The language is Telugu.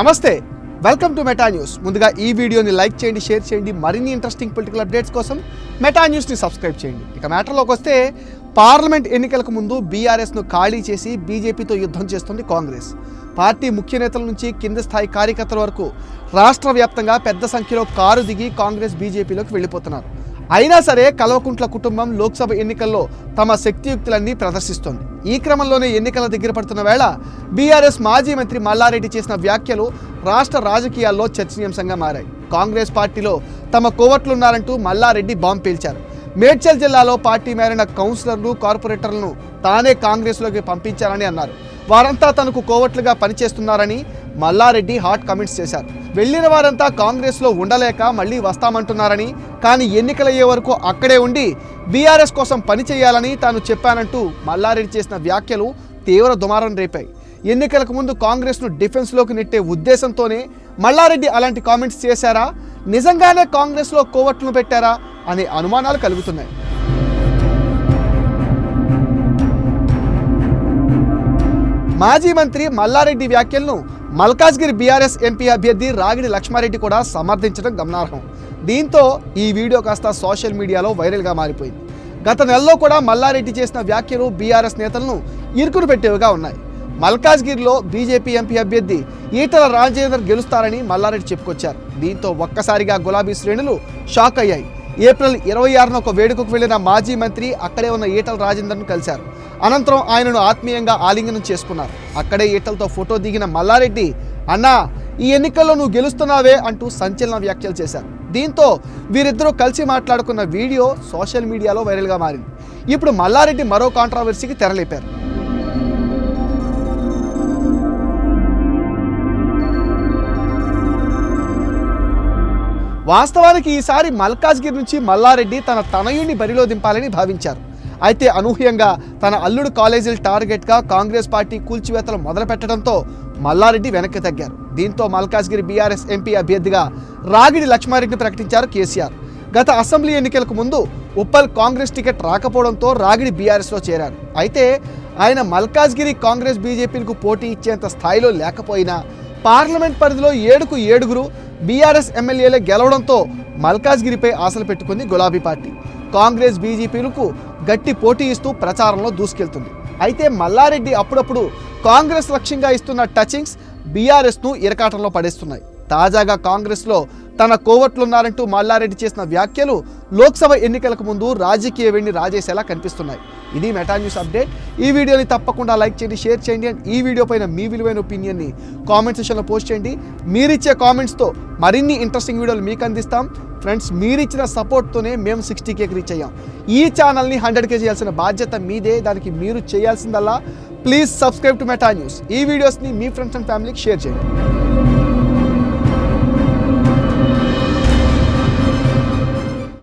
నమస్తే వెల్కమ్ టు మెటా న్యూస్ ముందుగా ఈ వీడియోని లైక్ చేయండి షేర్ చేయండి మరిన్ని ఇంట్రెస్టింగ్ పొలిటికల్ అప్డేట్స్ కోసం మెటా న్యూస్ని సబ్స్క్రైబ్ చేయండి. ఇక మ్యాటర్లోకి వస్తే పార్లమెంట్ ఎన్నికలకు ముందు బీఆర్ఎస్ను ఖాళీ చేసి బీజేపీతో యుద్ధం చేస్తుంది కాంగ్రెస్. పార్టీ ముఖ్య నేతల నుంచి కింద స్థాయి కార్యకర్తల వరకు రాష్ట్ర వ్యాప్తంగా పెద్ద సంఖ్యలో కారు దిగి కాంగ్రెస్ బీజేపీలోకి వెళ్ళిపోతున్నారు. అయినా సరే కల్వకుంట్ల కుటుంబం లోక్సభ ఎన్నికల్లో తమ శక్తియుక్తులన్నీ ప్రదర్శిస్తోంది. ఈ క్రమంలోనే ఎన్నికల దగ్గర పడుతున్న వేళ బీఆర్ఎస్ మాజీ మంత్రి మల్లారెడ్డి చేసిన వ్యాఖ్యలు రాష్ట్ర రాజకీయాల్లో చర్చనీయాంశంగా మారాయి. కాంగ్రెస్ పార్టీలో తమ కోవట్లున్నారంటూ మల్లారెడ్డి బాంబు పేల్చారు. మేడ్చల్ జిల్లాలో పార్టీ మేరిన కౌన్సిలర్లు కార్పొరేటర్లను తానే కాంగ్రెస్లోకి పంపించారని అన్నారు. వారంతా తనకు కోవట్లుగా పనిచేస్తున్నారని మల్లారెడ్డి హాట్ కమెంట్స్ చేశారు. వెళ్ళిన వారంతా కాంగ్రెస్లో ఉండలేక మళ్ళీ వస్తామంటున్నారని కానీ ఎన్నికలయ్యే వరకు అక్కడే ఉండి బీఆర్ఎస్ కోసం పనిచేయాలని తాను చెప్పానంటూ మల్లారెడ్డి చేసిన వ్యాఖ్యలు తీవ్ర దుమారం రేపాయి. ఎన్నికలకు ముందు కాంగ్రెస్ను డిఫెన్స్లోకి నెట్టే ఉద్దేశంతోనే మల్లారెడ్డి అలాంటి కామెంట్స్ చేశారా? నిజంగానే కాంగ్రెస్లో కోవట్లను పెట్టారా? అనే అనుమానాలు కలుగుతున్నాయి. మాజీ మంత్రి మల్లారెడ్డి వ్యాఖ్యలను మల్కాజ్గిరి బీఆర్ఎస్ ఎంపీ అభ్యర్థి రాగిడి లక్ష్మారెడ్డి కూడా సమర్థించడం గమనార్హం. దీంతో ఈ వీడియో కాస్త సోషల్ మీడియాలో వైరల్గా మారిపోయింది. గత నెలలో కూడా మల్లారెడ్డి చేసిన వ్యాఖ్యలు బీఆర్ఎస్ నేతలను ఇరుకును పెట్టేవిగా ఉన్నాయి. మల్కాజ్గిరిలో బీజేపీ ఎంపీ అభ్యర్థి ఈటల రాజేందర్ గెలుస్తారని మల్లారెడ్డి చెప్పుకొచ్చారు. దీంతో ఒక్కసారిగా గులాబీ శ్రేణులు షాక్ అయ్యాయి. ఏప్రిల్ ఇరవై ఆరున ఒక వేడుకకు వెళ్ళిన మాజీ మంత్రి అక్కడే ఉన్న ఈటల రాజేందర్ను కలిశారు. అనంతరం ఆయనను ఆత్మీయంగా ఆలింగనం చేసుకున్నారు. అక్కడే ఈటలతో ఫోటో దిగిన మల్లారెడ్డి అన్నా ఈ ఎన్నికల్లో నువ్వు గెలుస్తున్నావే అంటూ సంచలన వ్యాఖ్యలు చేశారు. దీంతో వీరిద్దరూ కలిసి మాట్లాడుకున్న వీడియో సోషల్ మీడియాలో వైరల్గా మారింది. ఇప్పుడు మల్లారెడ్డి మరో కాంట్రవర్సీకి తెరలేపారు. వాస్తవానికి ఈసారి మల్కాజ్గిరి నుంచి మల్లారెడ్డి తన తనయుడిని బరిలో దింపాలని భావించారు. అయితే అనూహ్యంగా తన అల్లుడు కాలేజీల టార్గెట్గా కాంగ్రెస్ పార్టీ కూల్చివేతలు మొదలుపెట్టడంతో మల్లారెడ్డి వెనక్కి తగ్గారు. దీంతో మల్కాజ్గిరి బీఆర్ఎస్ ఎంపీ అభ్యర్థిగా రాగిడి లక్ష్మారెడ్డిని ప్రకటించారు కేసీఆర్. గత అసెంబ్లీ ఎన్నికలకు ముందు ఉప్పల్ కాంగ్రెస్ టికెట్ రాకపోవడంతో రాగిడి బీఆర్ఎస్లో చేరారు. అయితే ఆయన మల్కాజ్గిరి కాంగ్రెస్ బీజేపీలకు పోటీ ఇచ్చేంత స్థాయిలో లేకపోయినా పార్లమెంట్ పరిధిలో ఏడుకు ఏడుగురు బీఆర్ఎస్ ఎమ్మెల్యేలే గెలవడంతో మల్కాజ్గిరిపై ఆశలు పెట్టుకుంది గులాబీ పార్టీ. కాంగ్రెస్ బీజేపీలకు గట్టి పోటీ ఇస్తూ ప్రచారంలో దూసుకెళ్తుంది. అయితే మల్లారెడ్డి అప్పుడప్పుడు కాంగ్రెస్ లక్ష్యంగా ఇస్తున్న టచింగ్స్ బీఆర్ఎస్ను ఇరకాటంలో పడేస్తున్నాయి. తాజాగా కాంగ్రెస్లో తన కోవట్లున్నారంటూ మల్లారెడ్డి చేసిన వ్యాఖ్యలు లోక్సభ ఎన్నికలకు ముందు రాజకీయ వెండి రాజేసేలా కనిపిస్తున్నాయి. ఇది మెటా న్యూస్ అప్డేట్. ఈ వీడియోని తప్పకుండా లైక్ చేయండి షేర్ చేయండి అండ్ ఈ వీడియో పైన మీ విలువైన ఒపీనియన్ని కామెంట్ సెషన్లో పోస్ట్ చేయండి. మీరిచ్చే కామెంట్స్తో మరిన్ని ఇంట్రెస్టింగ్ వీడియోలు మీకు అందిస్తాం. ఫ్రెండ్స్ మీరిచ్చిన సపోర్ట్తోనే మేము సిక్స్టీ కేకి రీచ్ అయ్యాం. ఈ ఛానల్ని హండ్రెడ్ కే చేయాల్సిన బాధ్యత మీదే. దానికి మీరు చేయాల్సిందల్లా. Please subscribe to Meta news. ఈ వీడియోస్ని మీ ఫ్రెండ్స్ అండ్ ఫ్యామిలీకి షేర్ చేయండి.